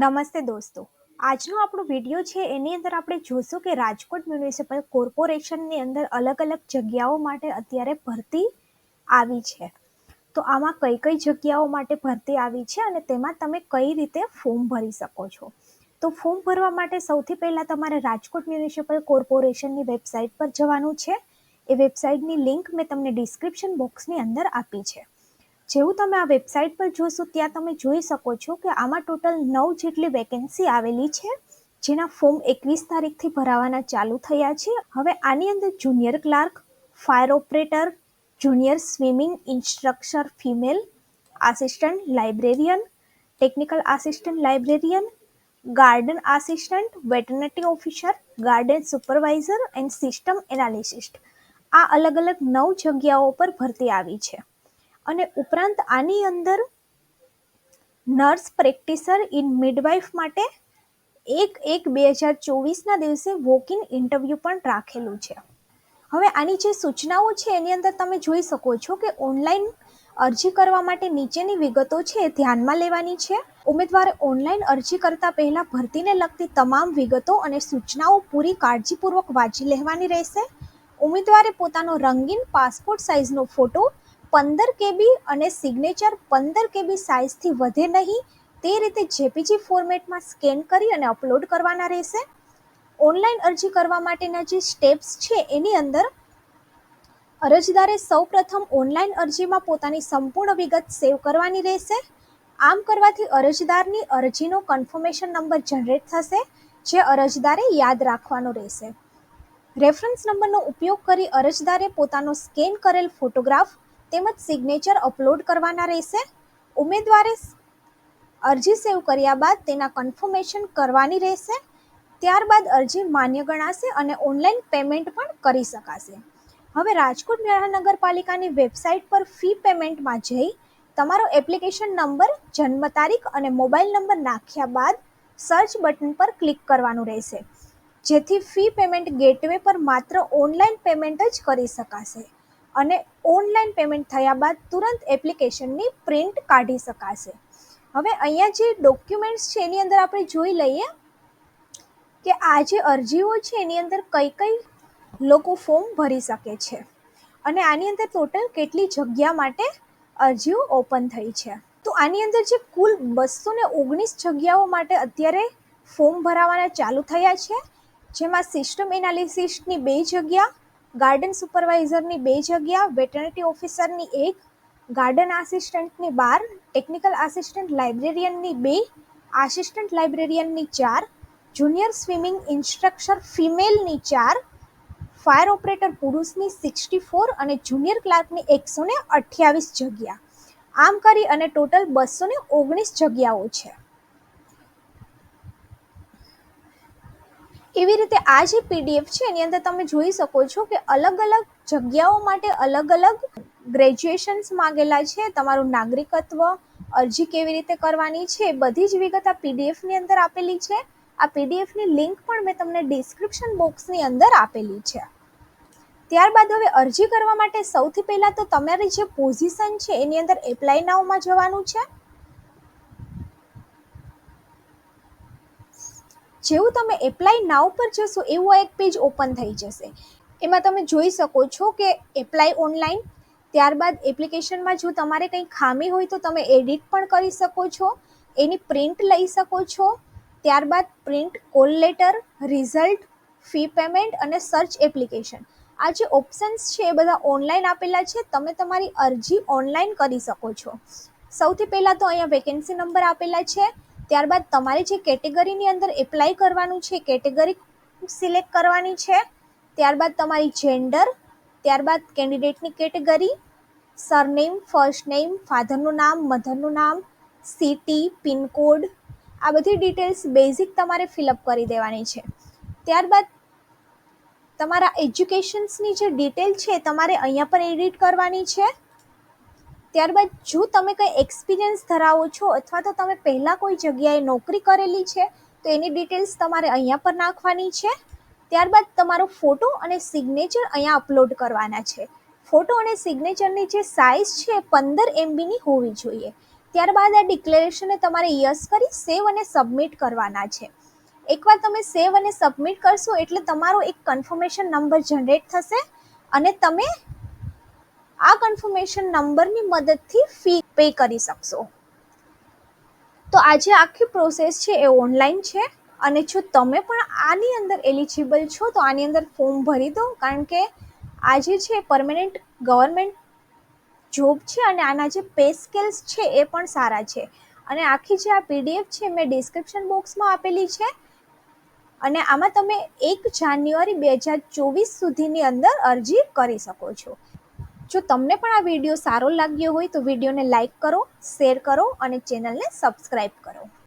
નમસ્તે દોસ્તો. આજનો આપણો વીડિયો છે એની અંદર આપણે જોશું કે રાજકોટ મ્યુનિસિપલ કોર્પોરેશનની અંદર અલગ અલગ જગ્યાઓ માટે અત્યારે ભરતી આવી છે. તો આમાં કઈ કઈ જગ્યાઓ માટે ભરતી આવી છે અને તેમાં તમે કઈ રીતે ફોર્મ ભરી શકો છો? તો ફોર્મ ભરવા માટે સૌથી પહેલાં તમારે રાજકોટ મ્યુનિસિપલ કોર્પોરેશનની વેબસાઇટ પર જવાનું છે. એ વેબસાઇટની લિંક મેં તમને ડિસ્ક્રિપ્શન બોક્સની અંદર આપી છે. જેવું તમે આ વેબસાઇટ પર જોશો, ત્યાં તમે જોઈ શકો છો કે આમાં ટોટલ નવ જેટલી વેકેન્સી આવેલી છે, જેના ફોર્મ એકવીસ તારીખથી ભરાવાના ચાલુ થયા છે. હવે આની અંદર junior clerk, fire operator, junior swimming instructor female, assistant librarian, technical assistant librarian, garden assistant, veterinary officer, garden supervisor and system analyst. આ અલગ અલગ નવ જગ્યાઓ પર ભરતી આવી છે. અને ઉપરાંત આની અંદર નર્સ પ્રેક્ટિસર ઇન મિડવાઇફ માટે એક એક બે હજાર ચોવીસના દિવસે વોક ઇન ઇન્ટરવ્યૂ પણ રાખેલું છે. હવે આની જે સૂચનાઓ છે, એની અંદર તમે જોઈ શકો છો કે ઓનલાઈન અરજી કરવા માટે નીચેની વિગતો છે ધ્યાનમાં લેવાની છે. ઉમેદવારે ઓનલાઈન અરજી કરતા પહેલા ભરતીને લગતી તમામ વિગતો અને સૂચનાઓ પૂરી કાળજીપૂર્વક વાંચી લેવાની રહેશે. ઉમેદવારે પોતાનો રંગીન પાસપોર્ટ સાઇઝનો ફોટો પંદર કેબી અને સિગ્નેચર પંદર કેબી સાઇઝથી વધે નહીં. તે રીતે જેપીજી ફોર્મેટમાં સ્કેન કરી અને અપલોડ કરવાના રહેશે. ઓનલાઈન અરજી કરવા માટેના જે સ્ટેપ્સ છે, એની અંદર અરજદારે સૌ પ્રથમ ઓનલાઈન અરજીમાં પોતાની સંપૂર્ણ વિગત સેવ કરવાની રહેશે. આમ કરવાથી અરજદારની અરજીનો કન્ફર્મેશન નંબર જનરેટ થશે, જે અરજદારે યાદ રાખવાનો રહેશે. રેફરન્સ નંબરનો ઉપયોગ કરી અરજદારે પોતાનો સ્કેન કરેલ ફોટોગ્રાફ તેમજ સિગ્નેચર અપલોડ કરવાના રહેશે. ઉમેદવારે અરજી સેવ કર્યા બાદ તેના કન્ફર્મેશન કરવાની રહેશે. ત્યારબાદ અરજી માન્ય ગણાશે અને ઓનલાઈન પેમેન્ટ પણ કરી શકાશે. હવે રાજકોટ મહાનગરપાલિકાની વેબસાઇટ પર ફી પેમેન્ટમાં જઈ તમારો એપ્લિકેશન નંબર જન્મ તારીખ અને મોબાઈલ નંબર નાખ્યા બાદ સર્ચ બટન પર ક્લિક કરવાનું રહેશે. જેથી ફી પેમેન્ટ ગેટવે પર માત્ર ઓનલાઈન પેમેન્ટ જ કરી શકાશે. અને ઓનલાઈન પેમેન્ટ થયા બાદ તુરંત એપ્લિકેશનની પ્રિન્ટ કાઢી શકાશે. હવે અહીંયા જે ડોક્યુમેન્ટ્સ છે એની અંદર આપણે જોઈ લઈએ કે આ જે અરજીઓ છે એની અંદર કઈ કઈ લોકો ફોર્મ ભરી શકે છે અને આની અંદર ટોટલ કેટલી જગ્યા માટે અરજીઓ ઓપન થઈ છે. તો આની અંદર જે કુલ બસો ને ઓગણીસ જગ્યાઓ માટે અત્યારે ફોર્મ ભરાવાના ચાલુ થયા છે, જેમાં સિસ્ટમ એનાલિસિસ્ટની બે જગ્યા ગાર્ડન સુપરવાઇઝરની બે જગ્યા, વેટરનરી ઓફિસરની એક, ગાર્ડન આસિસ્ટન્ટની બાર, ટેકનિકલ આસિસ્ટન્ટ લાઇબ્રેરિયનની બે, આસિસ્ટન્ટ લાઇબ્રેરિયનની ચાર, જુનિયર સ્વિમિંગ ઇન્સ્ટ્રક્ટર ફિમેલની ચાર, ફાયર ઓપરેટર પુરુષની સિક્સટી ફોર અને જુનિયર ક્લાર્કની એકસો ને અઠ્યાવીસ જગ્યા. આમ કરી અને ટોટલ બસો ને ઓગણીસ જગ્યાઓ છે. એવી રીતે આ જે પીડીએફ છે, એની અંદર તમે જોઈ શકો છો કે અલગ અલગ જગ્યાઓ માટે અલગ અલગ ગ્રેજ્યુએશન્સ માગેલા છે. તમારું નાગરિકત્વ અરજી કેવી રીતે કરવાની છે બધી જ વિગત આ પીડીએફની અંદર આપેલી છે. આ પીડીએફની લિંક પણ મેં તમને ડિસ્ક્રિપ્શન બોક્સની અંદર આપેલી છે. ત્યારબાદ હવે અરજી કરવા માટે સૌથી પહેલાં તો તમારી જે પોઝિશન છે, એની અંદર એપ્લાય નાઉમાં જવાનું છે. જેવું તમે એપ્લાય નાવ પર જશો, એવું એક પેજ ઓપન થઈ જશે. એમાં તમે જોઈ શકો છો કે એપ્લાય ઓનલાઈન ત્યારબાદ એપ્લિકેશનમાં જો તમારે કંઈ ખામી હોય તો તમે એડિટ પણ કરી શકો છો, એની પ્રિન્ટ લઈ શકો છો, ત્યારબાદ print call letter result fee payment અને સર્ચ એપ્લિકેશન આ જે ઓપ્શન્સ છે એ બધા ઓનલાઈન આપેલા છે, તમે તમારી અરજી ઓનલાઈન કરી શકો છો. સૌથી પહેલાં તો અહીંયા વેકેન્સી નંબર આપેલા છે ત્યારબાદ તમારે જે કેટેગરીની અંદર એપ્લાય કરવાનું છે, કેટેગરી સિલેક્ટ કરવાની છે, ત્યારબાદ તમારી જેન્ડર ત્યારબાદ કેન્ડિડેટની કેટેગરી સરનેમ ફર્સ્ટ નેમ ફાધરનું નામ મધરનું નામ સિટી પિનકોડ આ બધી ડિટેલ્સ બેઝિક તમારે ફિલઅપ કરી દેવાની છે. ત્યારબાદ તમારા એજ્યુકેશન્સની જે ડિટેલ છે, તમારે અહીંયા પણ એડિટ કરવાની છે. ત્યારબાદ જો તમે કંઈ એક્સપિરિયન્સ ધરાવો છો અથવા તો તમે પહેલાં કોઈ જગ્યાએ નોકરી કરેલી છે, તો એની ડિટેલ્સ તમારે અહીંયા પર નાખવાની છે. ત્યારબાદ તમારો ફોટો અને સિગ્નેચર અહીંયા અપલોડ કરવાના છે. ફોટો અને સિગ્નેચરની જે સાઇઝ છે પંદર એમબીની હોવી જોઈએ. ત્યારબાદ આ ડિક્લેરેશનને તમારે યસ કરી સેવ અને સબમિટ કરવાના છે. એકવાર તમે સેવ અને સબમિટ કરશો એટલે તમારો એક કન્ફર્મેશન નંબર જનરેટ થશે અને તમે આ કન્ફર્મેશન નંબરની મદદથી ફી પે કરી શકશો. તો આજે આખી પ્રોસેસ છે એ ઓનલાઈન છે અને જો તમે પણ આની અંદર એલિજિબલ છો, તો આની અંદર ફોર્મ ભરી દો, કારણ કે આજે છે પરમેનન્ટ ગવર્મેન્ટ જોબ છે અને આના જે પે સ્કેલ્સ છે એ પણ સારા છે. અને આખી જે આ પીડીએફ છે મેં ડિસ્ક્રિપ્શન બોક્સમાં આપેલી છે. અને આમાં તમે એક જાન્યુઆરી બે હજાર ચોવીસ સુધીની અંદર અરજી કરી શકો છો. જો તમને પણ આ વીડિયો સારો લાગ્યો હોય તો વિડીયોને લાઇક કરો, શેર કરો અને ચેનલને સબસ્ક્રાઈબ કરો.